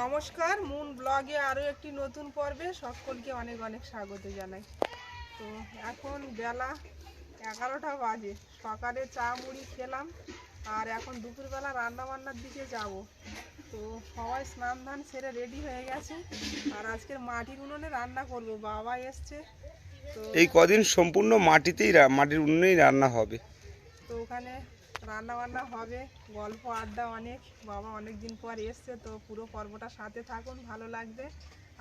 নমস্কার মুন ব্লগে আরও একটি নতুন পর্বে সকলকে অনেক অনেক স্বাগত জানাই। তো এখন বেলা এগারোটা বাজে সকালে চা মুড়ি খেলাম আর এখন দুপুরবেলা রান্না বান্নার দিকে যাব। তো সবাই স্নান ধান সেরে রেডি হয়ে গেছে আর আজকের মাটির উনুনে রান্না করব বাবা এসছে। তো এই কদিন সম্পূর্ণ মাটিতেই মাটির উনুনেই রান্না হবে। তো ওখানে রান্না বান্না হবে গল্প আড্ডা অনেক। বাবা অনেক দিন পর এসছে তো পুরো পর্বটা সাথে থাকুন ভালো লাগবে।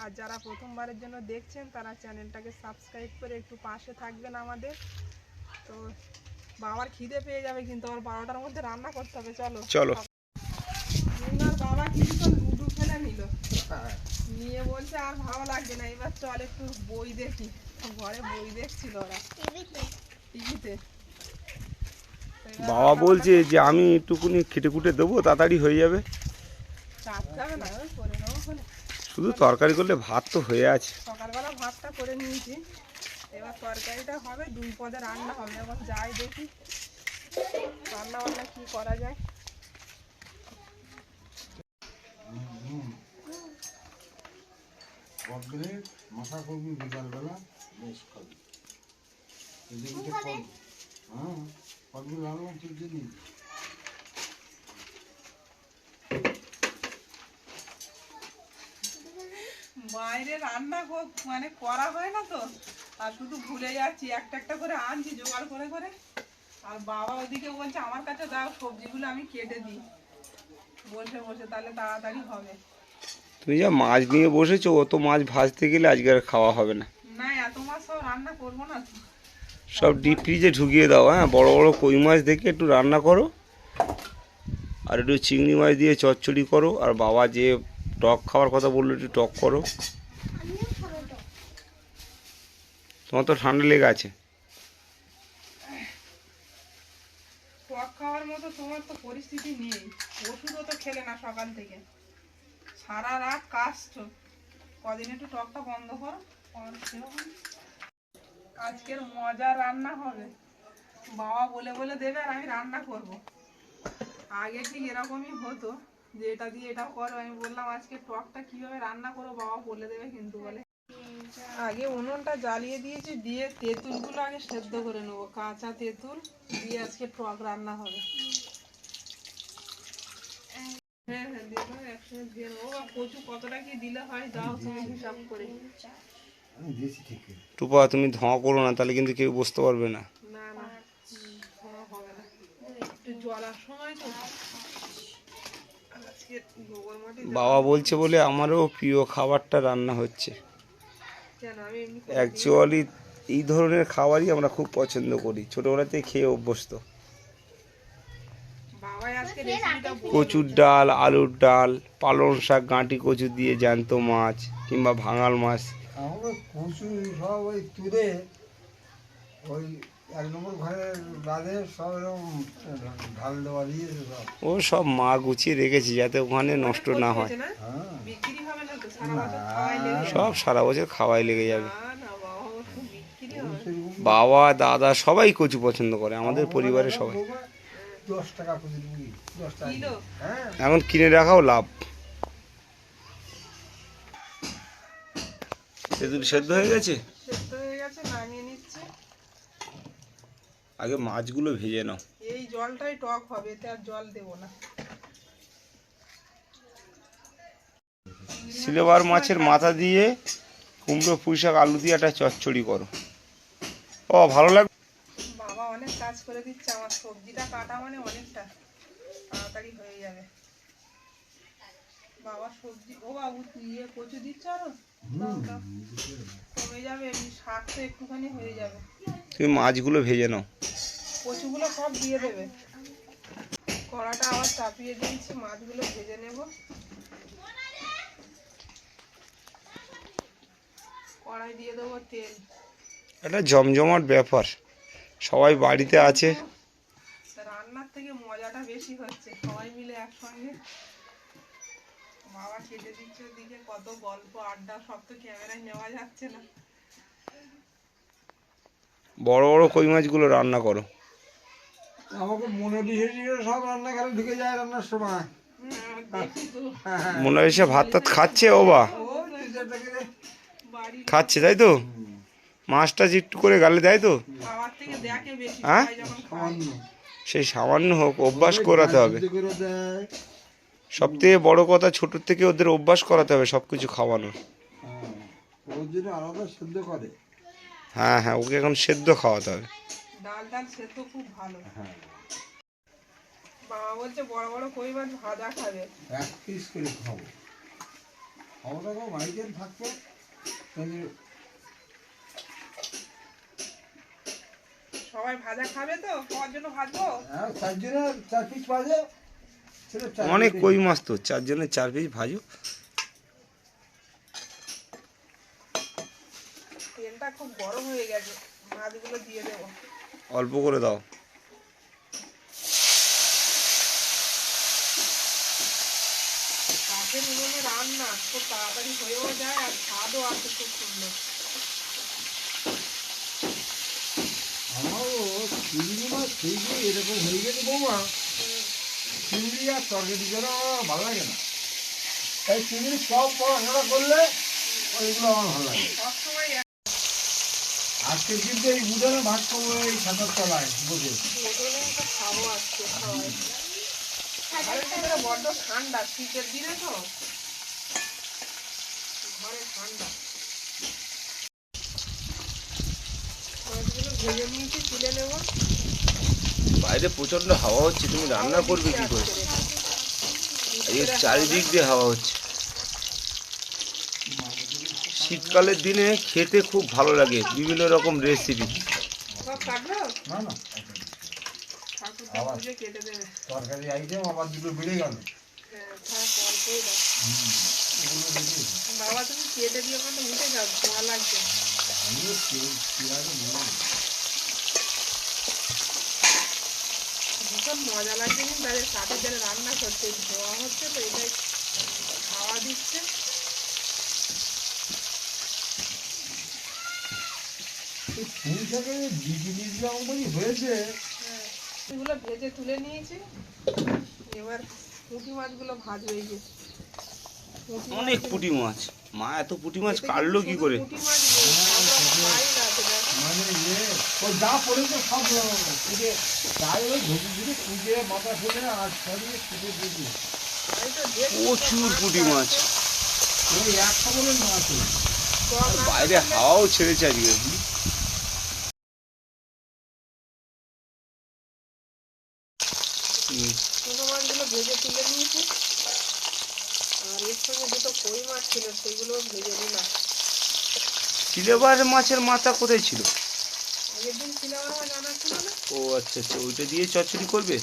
আর যারা প্রথমবারের জন্য দেখছেন তারা চ্যানেলটাকে সাবস্ক্রাইব করে একটু পাশে থাকবেন আমাদের। তো বাবার খিদে পেয়ে যাবে কিন্তু আমার বারোটার মধ্যে রান্না করতে হবে চলো। চলো। বাবা কিছুক্ষণ লুডু খেলে নিল। নিয়ে বলছে আর ভালো লাগছে না এবার চল একটু বই দেখি। ঘরে বই দেখছিল ওরা। টিভিতে। বাবা বলছে যে আমি একটুকুনি খেটে খুটে দেবো তাড়াতাড়ি হয়ে যাবে। শুধু তরকারি করলে ভাত তো হয়ে আছে। সকালবেলা ভাতটা করে নিয়েছি। এবার তরকারিটা হবে দুই পদে রান্না হবে। যাই দেখি রান্না বান্না কি করা যায়। মাথা করবি বিকালবেলা বেশ হ্যাঁ। ফলগুলো তুলতে বাইরে রান্না মানে করা হয় না তো। আর শুধু ভুলে যাচ্ছি একটা একটা করে আনছি জোগাড় করে করে। আর বাবা ওদিকে বলছে আমার কাছে দাও সবজিগুলো আমি কেটে দিই। বসে বসে তাহলে তাড়াতাড়ি হবে। তুমি যা মাছ নিয়ে বসেছো অত মাছ ভাজতে গেলে আজকে আর খাওয়া হবে না। না এত মাছ সব রান্না করব না। সব ডিপ ফ্রিজে ঢুকিয়ে দাও হ্যাঁ? বড় বড় কই মাছ দেখে একটু রান্না করো। আর একটু চিংড়ি মাছ দিয়ে চচ্চড়ি করো, আর বাবা যে টক খাওয়ার কথা বলল, একটু টক করো। তোমার তো ঠান্ডা লেগে আছে। সারা রাত কাশছো। কদিন একটু টকটা বন্ধ করো আজকের মজা রান্না হবে। বাবা বলে বলে দেবে আর আমি রান্না করব। আগে ঠিক এরকমই হতো যে এটা দিয়ে এটা করো। আমি বললাম, আজকে টকটা কীভাবে রান্না করো? বাবা বলে দেবে কিন্তু বলে। আগে উনুনটা জ্বালিয়ে দিয়েছি, দিয়ে তেঁতুলগুলো আগে সেদ্ধ করে নেব। কাঁচা তেঁতুল দিয়ে আজকে টক রান্না হবে। হ্যাঁ হ্যাঁ দেবো, একসঙ্গে দিয়ে আর কচু কতটা কি দিলে হয়, দাও তুমি হিসাব করে। টুপা তুমি ধোঁয়া করো না তাহলে কিন্তু কেউ বুঝতে পারবে না। বাবা বলছে বলে আমারও প্রিয় খাবারটা রান্না হচ্ছে। অ্যাকচুয়ালি এই ধরনের খাবারই আমরা খুব পছন্দ করি। ছোটোবেলা থেকে খেয়ে অভ্যস্ত। বাবাই আজকে রেসিপিটা কচুর ডাল আলুর ডাল পালং শাক গাঁটি কচু দিয়ে জ্যান্ত মাছ কিংবা ভাঙাল মাছ। কচু সব ওই তুলে ওই এক নম্বর ঘরের বাদে সব এরকম ঢাল দেওয়া দিয়েছে সব। ও সব মা গুছিয়ে রেখেছি যাতে ওখানে নষ্ট না হয়। হ্যাঁ। সব সারা বছর খাওয়াই লেগে যাবে। না না। বাবা দাদা সবাই কচু পছন্দ করে আমাদের পরিবারের সবাই। দশ টাকা? হ্যাঁ। এখন কিনে রাখাও লাভ। তেঁতুল সেদ্ধ হয়ে গেছে? সেদ্ধ হয়ে গেছে নামিয়ে নিচ্ছি। আগে মাছগুলো ভেজে নাও। এই জলটাই টক হবে এতে আর জল দেবো না। সিলেবার মাছের মাথা দিয়ে কুমড়ো পুঁই শাক আলু দিয়ে একটা চচ্চড়ি করো। ও ভালো লাগবে বাবা অনেক কাজ করে দিচ্ছে আমার সবজিটা কাটা মানে অনেকটা। তাড়াতাড়ি হয়ে যাবে। বাবা সবজি ও বাবু তুই কচু দিচ্ছ আরও। কমে যাবে এমনি শাক তো একটুখানি হয়ে যাবে তুমি মাছগুলো ভেজে নাও। কচুগুলো সব দিয়ে দেবে। কড়াটা আবার চাপিয়ে দিয়েছি মাছগুলো ভেজে নেব। কড়াই দিয়ে দেবো তেল। একটা জমজমাট ব্যাপার। সবাই বাড়িতে আছে। রান্নার থেকে মজাটা বেশি হচ্ছে সবাই মিলে একসঙ্গে। বাবা কেটে দিচ্ছে ওদিকে কত গল্প আড্ডা সব তো ক্যামেরায় নেওয়া যাচ্ছে না। বড় বড় কই মাছগুলো রান্না করো। আমাকে মনে দিয়ে দিয়ে সব রান্নাঘরে ঢুকে যায় রান্নার সময়। দেখি তো মোনালিসা ভাত টাত খাচ্ছে ও বা। করে খাচ্ছে তাই তো? মাছ টাছ একটু করে গালে দেয় তো? খাওয়ার থেকে দেখে বেশি হ্যাঁ? সেই সামান্য হোক অভ্যাস করাতে হবে। করে সব থেকে বড় কথা ছোটোর থেকে ওদের অভ্যাস করাতে হবে সব কিছু খাওয়ানোর। হ্যাঁ ওর জন্য আলাদা সিদ্ধ করে। হ্যাঁ হ্যাঁ ওকে এখন সেদ্ধ খাওয়াতে হবে। ডাল ডাল সেদ্ধ খুব ভালো। হ্যাঁ। বাবা বলছে বড় বড় কই মাছ ভাজা খাবে। এক পিস করে খাব। বাড়িতে তাহলে সবাই ভাজা খাবে তো? খাওয়ার জন্য ভাজবো? হ্যাঁ চার জনে চার পিস চার অনেক। কই মাছ তো চারজনের চার পিস ভাজো। তেলটা খুব গরম হয়ে গেছে মাছগুলো দিয়ে দেবো। অল্প করে দাও। কাঠের উনুনে রান্না খুব তাড়াতাড়ি হয়েও যায় আর স্বাদও আছে খুব সুন্দর। আমারও চিংড়ি মাছ এরকম হয়ে গেছে বৌমা। চিংড়ি আর তরকারি যেন ভালো লাগে না। তাই চিংড়ি সব পড়াশোনা করলে ওইগুলো আমার ভালো লাগে। আজকে কিন্তু এই উদানে ভাত করব এই ছাতার তলায় ভিতরে বড্ড ঠান্ডা, শীতের দিনে তো। ঘরে ঠান্ডা। মাছগুলো ভেজে নিয়েছি, তুলে নেব। বাইরে প্রচণ্ড হাওয়া হচ্ছে তুমি রান্না করবে কি করে? এই চারিদিক দিয়ে হাওয়া হচ্ছে। শীতকালের দিনে খেতে খুব ভালো লাগে বিভিন্ন রকম রেসিপি সব কাটলো? না না। ঠাকুর আবার? পুজো কেটে দেবে। তরকারি আইটেম আবার দুটো বেড়ে গেল। হ্যাঁ বাবা তুমি কেটে দিয়ে ওখানে উঠে যাও ধোয়া লাগছে আমিও পেঁয়াজ পেঁয়াজ মনে নেই। ভীষণ মজা লাগছে কিন্তু তাদের কাঠের যারা রান্না করছে ধোয়া হচ্ছে তো এটাই খাওয়া দিচ্ছে। হয়েছে। হ্যাঁ এগুলো ভেজে তুলে নিয়েছি। এবার পুঁটি মাছগুলো ভাজবে এই যে। অনেক পুঁটি মাছ। মা এত পুঁটি মাছ কাটলো কি করে? পুঁটি মাছ নেই সব রকম মাছই আছে দেখো মানে যা পড়েছে সব কুটে তাই ওই কুটে মাথা ফেলে আর সরিয়ে তো দেখছি প্রচুর পুঁটি মাছ। ওই একটা বলে মাছ বাইরে হাওয়াও ছেড়েছে আজকে। ভেজে তুলে নিয়েছি। আর এর সঙ্গে দুটো কই মাছ ছিল সেগুলো ভেজে সিলেবার মাছের মাথা কোথায় ছিল? ও আচ্ছা আচ্ছা ওইটা দিয়ে চচ্চড়ি করবে?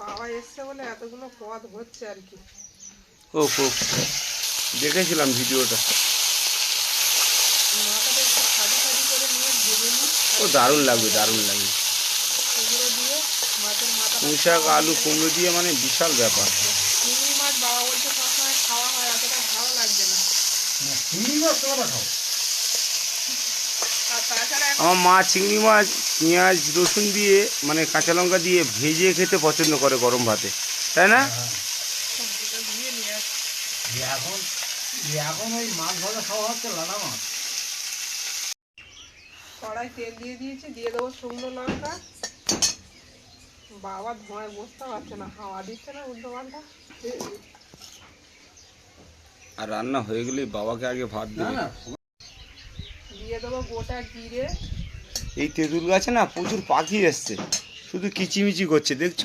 বাবা এসছে বলে এতগুলো পদ হচ্ছে আর কি। ও ও দেখেছিলাম ভিডিওটা। ও দারুণ লাগবে দারুণ লাগবে। পুঁই শাক আলু কুমড়ো দিয়ে মানে বিশাল ব্যাপার চিংড়ি মাছ বাবা বলছে সবসময় খাওয়া হয় এতটা ভালো লাগছে না না, চিংড়ি মাছ তোমরা খাও আর তাছাড়া এখন আমার মা চিংড়ি মাছ পেঁয়াজ রসুন দিয়ে মানে কাঁচা লঙ্কা দিয়ে ভেজে খেতে পছন্দ করে গরম ভাতে। তাই না? সবজিটা দিয়ে নিয়ে আসছি যে এখন এখন ওই মাছ ভাজা খাওয়া হচ্ছে লালা মাছ। কড়াই তেল দিয়ে দিয়েছি দিয়ে দেবো শুকনো লঙ্কা। বাবা ধোঁয়ায় বসতে পারছে না হাওয়া দিচ্ছে না উল্টো পাল্টা। আর রান্না হয়ে গেলেই বাবাকে আগে ভাত না না দিয়ে দেবো গোটা জিরে। এই তেঁতুল গাছে না প্রচুর পাখি এসছে। শুধু কিচিমিচি করছে দেখছ?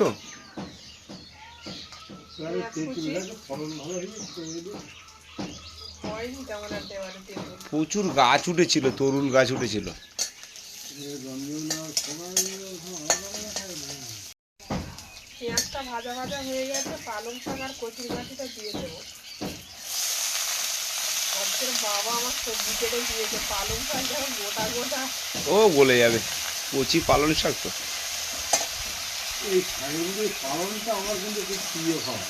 প্রচুর গাছ উঠেছিল তরুল গাছ উঠেছিল। পেঁয়াজটা ভাজা ভাজা হয়ে গেছে পালং শাক আর কচুর গাছিটা দিয়ে দেবো। আজকের বাবা আমার সবজি কেটে দিয়েছে পালং শাক যেন গোটা গোটা। ও বলে যাবে কচি পালন শাক তো। এই শাড়িগুলোর আমার কিন্তু খুব প্রিয় খাওয়া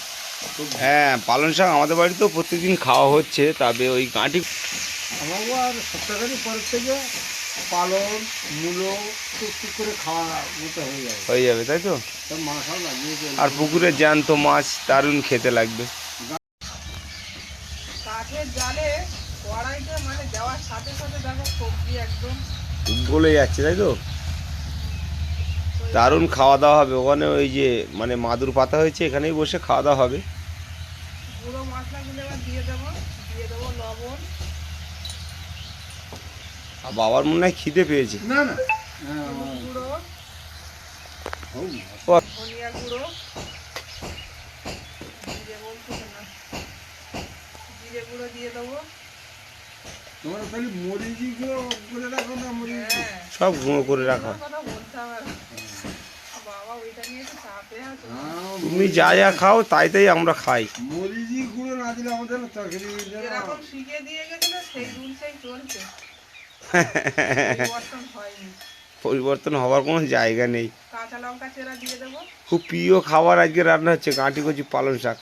হ্যাঁ পালন শাক আমাদের বাড়িতেও প্রত্যেকদিন খাওয়া হচ্ছে তবে ওই গাঁটি আমারও আর সপ্তাহখানি পরের থেকে পালন মূলো টুকটুক করে খাওয়া মতো হয়ে যাবে। হয়ে যাবে তাই তো। আর পুকুরে জ্যান্ত মাছ দারুণ খেতে লাগবে। কাঠের জালে কড়াইতে মানে দেওয়ার সাথে সাথে দেখো সবজি একদম গলে যাচ্ছে তাই তো? দারুণ খাওয়া দাওয়া হবে। ওখানে ওই যে মানে মাদুর পাতা হয়েছে এখানেই বসে খাওয়া দাওয়া হবে। গুঁড়ো মশলাগুলো এবার দিয়ে দেবো দিয়ে দেবো লবণ। আর বাবার মনে হয় খিদে পেয়েছে। না না গুঁড়ো ধনিয়া গুঁড়ো জিরে বলছি না জিরে গুঁড়ো দিয়ে দেবো। তোমার খালি মরিচি করে রাখো না মরিচ হ্যাঁ। সব গুঁড়ো করে রাখা। হ্যাঁ, তুমি যা যা খাও তাই তাই আমরা খাই। মরিচি গুঁড়ো না দিলে আমাদের না তরকারি শিখিয়ে দিয়ে গেছিল সেই রুল সেই চলছে। পরিবর্তন হয়নি। পরিবর্তন হওয়ার কোনো জায়গা নেই। কাঁচা লঙ্কা চেরা দিয়ে দেবো। খুব প্রিয় খাবার আজকে রান্না হচ্ছে গাঁটি কচি পালং শাক।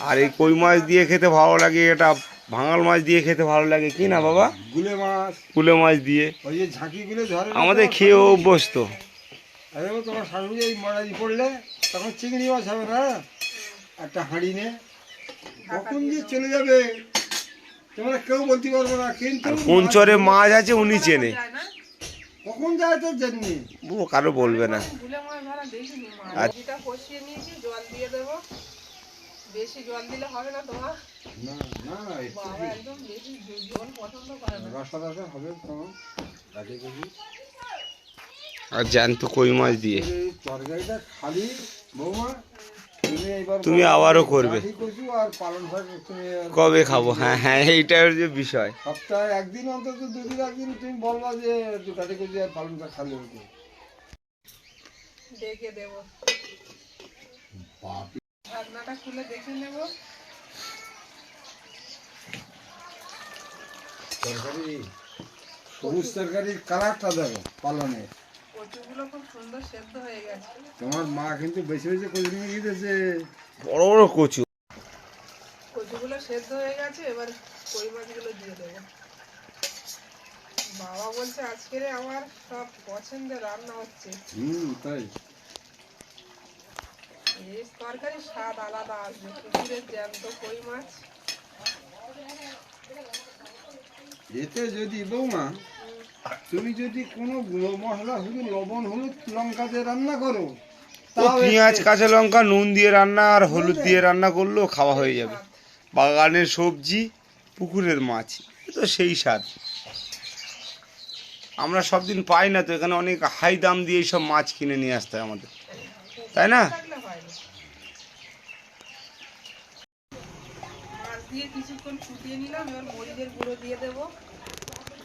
আর এই কই মাছ দিয়ে খেতে ভালো লাগে এটা ভাঙাল মাছ দিয়ে খেতে ভালো লাগে কি না বাবা? গুলে মাছ। কুলে মাছ দিয়ে। ওই যে ঝাঁকি গুলে ধরে আমাদের খেয়ে? অভ্যস্ত। আরে ও তোমার শাশুড়ি এই মরাজি পড়লে তখন চিংড়ি মাছ হবে না? একটা হাঁড়ি নে। কখন যে চলে যাবে? তোমরা কেউ বলতে পারবে না কিন্তু আর কোন চরে মাছ আছে উনি চেনে। কখন যায় তো জানি? ও কারও বলবে না। আচ্ছা। কষিয়ে জল দিয়ে দেবো। বেশি জল দিলে হবে না তোমার? না না না বাবা একদম বেশি জল পছন্দ করে না। রসা রসা হবে তোমার কাটি কুটি আর জ্যান্ত কই মাছ দিয়ে। তরকারিটা খালি বৌমা তুমি আবারও করবে। কাঠি কচু আর পালন শাক তুমি কবে খাব? হ্যাঁ হ্যাঁ এইটাই যে বিষয়। সপ্তাহে একদিন অন্তত দুদিন একদিন তুমি বলবা যে কাঠি কচু আর পালন শাক খালি হতো দেবো। ঢাকনাটা খুলে দেখে নেব। তরকারি সবুজ তরকারির কালারটা দেখো পালনে কচুগুলো খুব সুন্দর সেদ্ধ হয়ে গেছে। তোমার মা কিন্তু বেশি বেশি কচু নিয়ে গিয়েছে। বড় বড় কচু। কচুগুলো সেদ্ধ হয়ে গেছে এবার কই মাছগুলো দিয়ে দেবো। বাবা বলছে আজকের আমার সব পছন্দের রান্না হচ্ছে। হুম তাই। এই তরকারির স্বাদ আলাদা আসবে পুকুরের জ্যান্ত কই মাছ? এতে যদি বৌমা তুমি যদি কোনো গুঁড়ো মশলা শুধু লবণ হলুদ লঙ্কা দিয়ে রান্না করো পেঁয়াজ কাঁচা লঙ্কা নুন দিয়ে রান্না আর হলুদ দিয়ে রান্না করলেও খাওয়া হয়ে যাবে। বাগানের সবজি পুকুরের মাছ এ তো সেই স্বাদ। আমরা সব দিন পাই না তো এখানে অনেক হাই দাম দিয়ে সব মাছ কিনে নিয়ে আসতে হয় আমাদের। তাই না মাছ দিয়ে কিছুক্ষণ ফুটিয়ে নিলাম এবার মরিচের গুঁড়ো দিয়ে দেবো।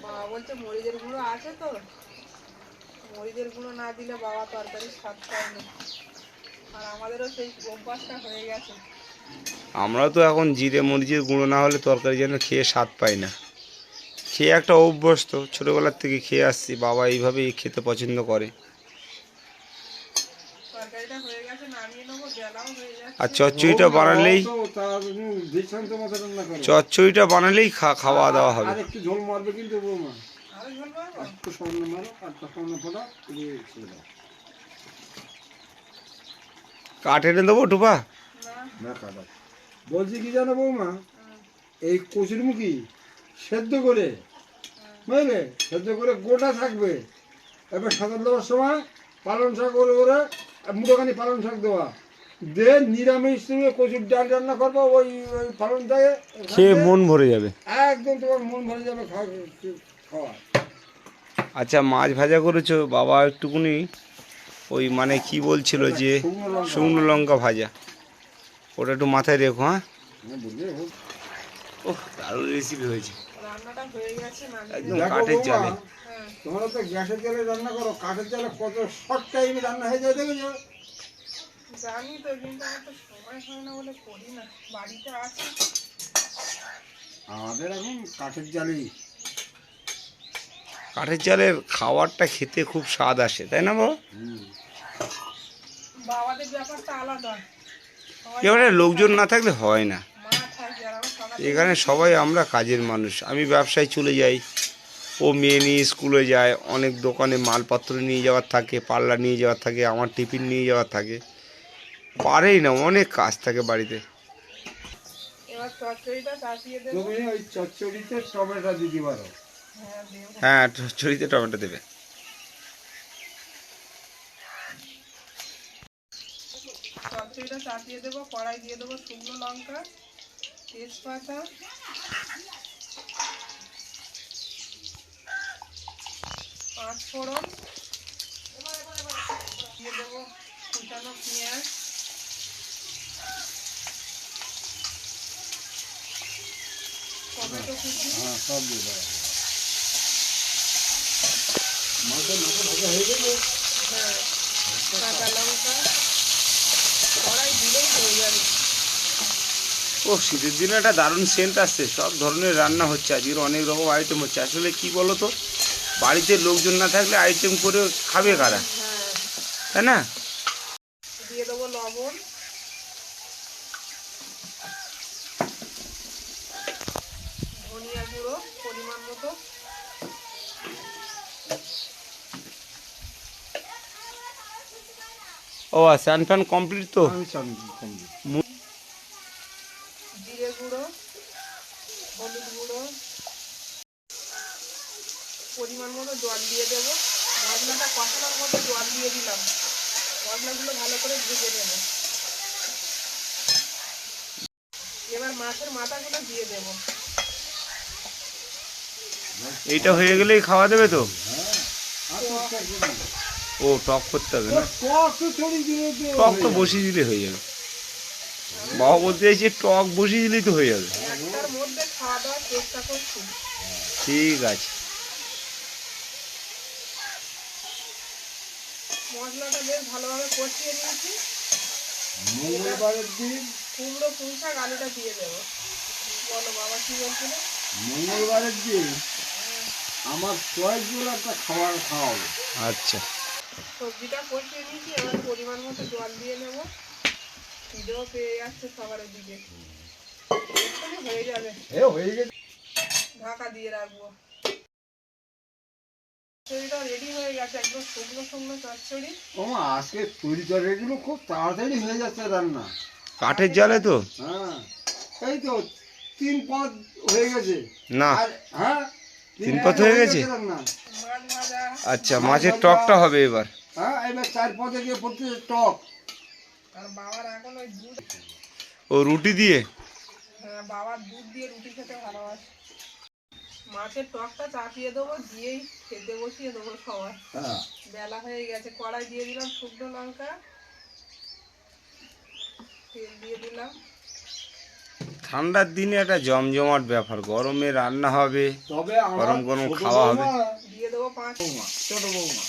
বাবা বলছে মরিচের গুঁড়ো আছে তো মরিচের গুঁড়ো না দিলে বাবা তরকারির স্বাদ পায়নি আর আমাদেরও সেই অভ্যাসটা হয়ে গেছে। আমরাও তো এখন জিরে মরিচের গুঁড়ো না হলে তরকারি যেন খেয়ে স্বাদ পাই না। খেয়ে একটা অভ্যস্ত ছোটোবেলার থেকে খেয়ে আসছি বাবা এইভাবেই খেতে পছন্দ করে। তরকারিটা হয়ে গেছে নামিয়ে নেব বেলাও হয়ে যাচ্ছে আর চচ্চড়িটা বানালেই চচ্চড়িটা বানালেই খাওয়া দাওয়া হবে। একটু ঝোল মারবে কিন্তু একটু মারো আর ফোটা কাঠ এনে দেবো টুপা? বলছি কি জানো বৌমা? এই কচুরমুখী সেদ্ধ করে বুঝলে? সেদ্ধ করে গোটা থাকবে। এবার সাঁতার দেওয়ার সময় পালন শাক করে করে মুঠোখানি পালং শাক দেওয়া। দে নিরামিষ তুমি কচুর ডাল রান্না করব ওই ওই পালং শাকে খেয়ে মন ভরে যাবে। একদম তোমার মন ভরে যাবে খাওয়া খাওয়া। আচ্ছা মাছ ভাজা করেছ বাবা একটুকুনি ওই মানে কি বলছিল যে শুকনো লঙ্কা। ভাজা ওটা একটু মাথায় রেখো হ্যাঁ? ও দারুণ রেসিপি হয়েছে। রান্নাটা হয়ে গেছে নামিয়ে একদম কাঠের জালে হ্যাঁ তোমরা তো গ্যাসের জালে রান্না করো কাঠের জালে কত শর্ট টাইমে রান্না হয়ে যায় দেখেছ? জানি তো কিন্তু আমার তো সময় হয় না বলে করি না। বাড়িতে আছে। আমাদের এখন কাঠের জালেই। কাঠের জালের খাবারটা খেতে খুব স্বাদ আসে তাই না বাবা হুম। বাবাদের ব্যাপারটা আলাদা। এবারে লোকজন না থাকলে হয় না। এখানে সবাই আমরা কাজের মানুষ। আমি ব্যবসায় চলে যাই। ও ও মেয়ে নিয়ে স্কুলে যায়। অনেক দোকানে মালপত্র নিয়ে যাওয়ার থাকে পাল্লা নিয়ে যাওয়ার থাকে আমার টিফিন নিয়ে যাওয়ার থাকে। পারেই না অনেক কাজ থাকে বাড়িতে। দেবো। ওই চচ্চড়িতে টমেটো হ্যাঁ দেবো। হ্যাঁ টমেটো দেবে। চচ্চড়িটা চাপিয়ে দেবো কড়াই দিয়ে দেবো শুকনো লঙ্কা তেজপাতা। পাঁচ ফোড়ন দিয়ে দেবো কুচানো পেঁয়াজ টমেটো কুচি ও, শীতের দিনে একটা দারুণ সেন্ট আসছে। সব ধরনের রান্না হচ্ছে। আজকের অনেক রকম আইটেম হচ্ছে। আসলে কি বলো তো বাড়িতে লোকজন না থাকলে আইটেম করে খাবে কারা? তাই না দিয়ে দেবো লবণ ধনিয়া গুঁড়ো পরিমাণ মতো ও স্যান ফ্যান কমপ্লিট তো। জিরে গুঁড়ো হলুদ গুঁড়ো পরিমাণ মতো জল দিয়ে দেবো। মশলাটা কষানোর মতো জল দিয়ে দিলাম। মশলাগুলো ভালো করে ভেজে নেব। এবার মাছের মাথাগুলো দিয়ে দেবো। এইটা হয়ে গেলেই খাওয়া দেবে তো? না। ও টক করতে হবে না। টক তো হয়ে বসিয়ে দিলে হয়ে যাবে। বাবা বলতে চাইছে টক বসিয়ে দিলেই তো হয়ে যাবে। ঠিক আছে। মশলাটা বেশ ভালোভাবে কষিয়ে নিয়েছি। মঙ্গলবারের দিন। কুমড়ো পুঁই শাক আলুটা দিয়ে দেবো। বলো বাবা কি বলছিল? মঙ্গলবারের দিন আমার চয়েসগুলো একটা খাবার খাওয়াবো। আচ্ছা। সবজিটা কষিয়ে নিয়েছি এবার পরিমাণ মতো জল দিয়ে নেব। খিদেও পেয়ে যাচ্ছে সবার দিকে হয়ে যাবে। হয়ে গেছে। ঢাকা দিয়ে রাখব। রেডি হয়ে গেছে একদম শুকনো শুকনো চচ্চড়ি। ওমা আজকে তৈরি তরকারিগুলো খুব তাড়াতাড়ি হয়ে যাচ্ছে রান্না। কাঠের জালে তো? হ্যাঁ এই তো তিন পদ হয়ে গেছে। না। হ্যাঁ তিন পদ হয়ে গেছে? রান্না। মাছ ভাজা। আচ্ছা মাছের টকটা হবে এবার। হ্যাঁ এবার চার পদে গিয়ে পড়তে টক আর বাবার এখন ওই দুধ ও রুটি দিয়ে? হ্যাঁ বাবার দুধ দিয়ে রুটি খেতে ভালোবাসে। মাছের টকটা চাপিয়ে দেবো দিয়েই খেতে বসিয়ে দেবো সবাই হ্যাঁ। বেলা হয়ে গেছে কড়াই দিয়ে দিলাম শুকনো লঙ্কা। তেল দিয়ে দিলাম। ঠান্ডার দিনে একটা জমজমাট ব্যাপার গরমে রান্না হবে গরম গরম খাওয়া হবে। দিয়ে দেবো পাঁচ ছোট বৌমা।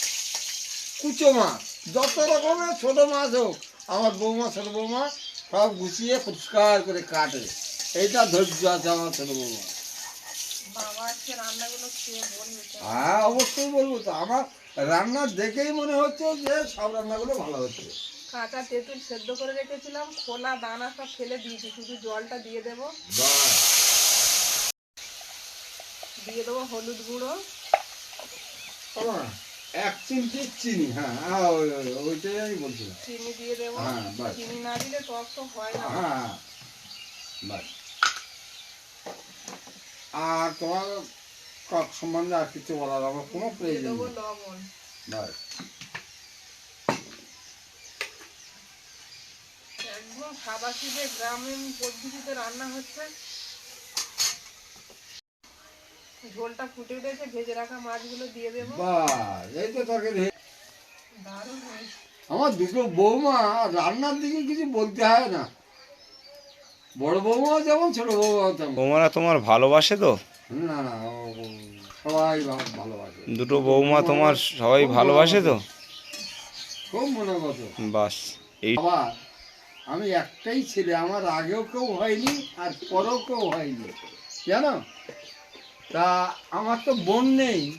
কুচো মাছ। যত রকমের ছোট মাছ হোক আমার বৌমা ছোট বৌমা সব গুছিয়ে পরিষ্কার করে কাটে। এইটা ধৈর্য আছে আমার ছোট বৌমা। হ্যাঁ অবশ্যই বলব তো। আমার রান্না দেখেই মনে হচ্ছে যে সব রান্নাগুলো ভালো হচ্ছে। কাঁচা তেঁতুল সেদ্ধ করে রেখেছিলাম খোলা দানা সব ফেলে দিয়েছি শুধু জলটা দিয়ে দেবো। দিয়ে দেবো হলুদ গুঁড়ো। এক চিমটি চিনি হ্যাঁ হ্যাঁ, ওই- ওই- ওইটাই আমি বলছিলাম। চিনি দিয়ে দেবো। হ্যাঁ, বাস। চিনি না দিলে টক তো হয় না। হ্যাঁ বাস আর তোমার কক সম্বন্ধে আর কিছু বলার আমার কোনো প্রয়োজন লবণ। বাস একদম সাদা গ্রামীণ পদ্ধতিতে রান্না হচ্ছে। ঝোলটা ফুটে উঠেছে ভেজে রাখা মাছগুলো দিয়ে দেবো। বাস এই তো তরকারি দারুণ হয়েছে আমার দুটো বৌমা রান্নার দিকে কিছু বলতে হয় না। বড় বৌমাও যেমন ছোট বৌমাও তেমন। বৌমারা তোমার ভালোবাসে তো? না না সবাই ভালোবাসে। দুটো বৌমা তোমার সবাই ভালোবাসে তো? খুব মনে কথা বাস এই বাবা আমি একটাই ছেলে আমার আগেও কেউ হয়নি আর পরেও কেউ হয়নি। জানো? তা আমার তো বোন নেই।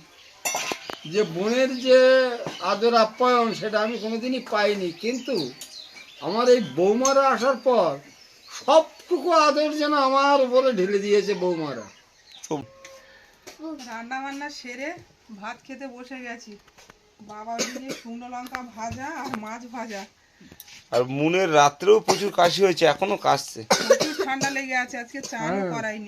যে বোনের যে আদর আপ্যায়ন সেটা আমি কোনোদিনই পাইনি। কিন্তু আমার এই বৌমারা আসার পর সবটুকু আদর যেন আমার উপরে ঢেলে দিয়েছে বৌমারা। খুব রান্না বান্না সেরে ভাত খেতে বসে গেছি। বাবা ওদিকে শুকনো লঙ্কা ভাজা আর মাছ ভাজা। আর মুনের রাত্রেও প্রচুর কাশি হয়েছে এখনও কাশছে। প্রচুর ঠান্ডা লেগে আছে আজকে চানও হ্যাঁ। করাইনি।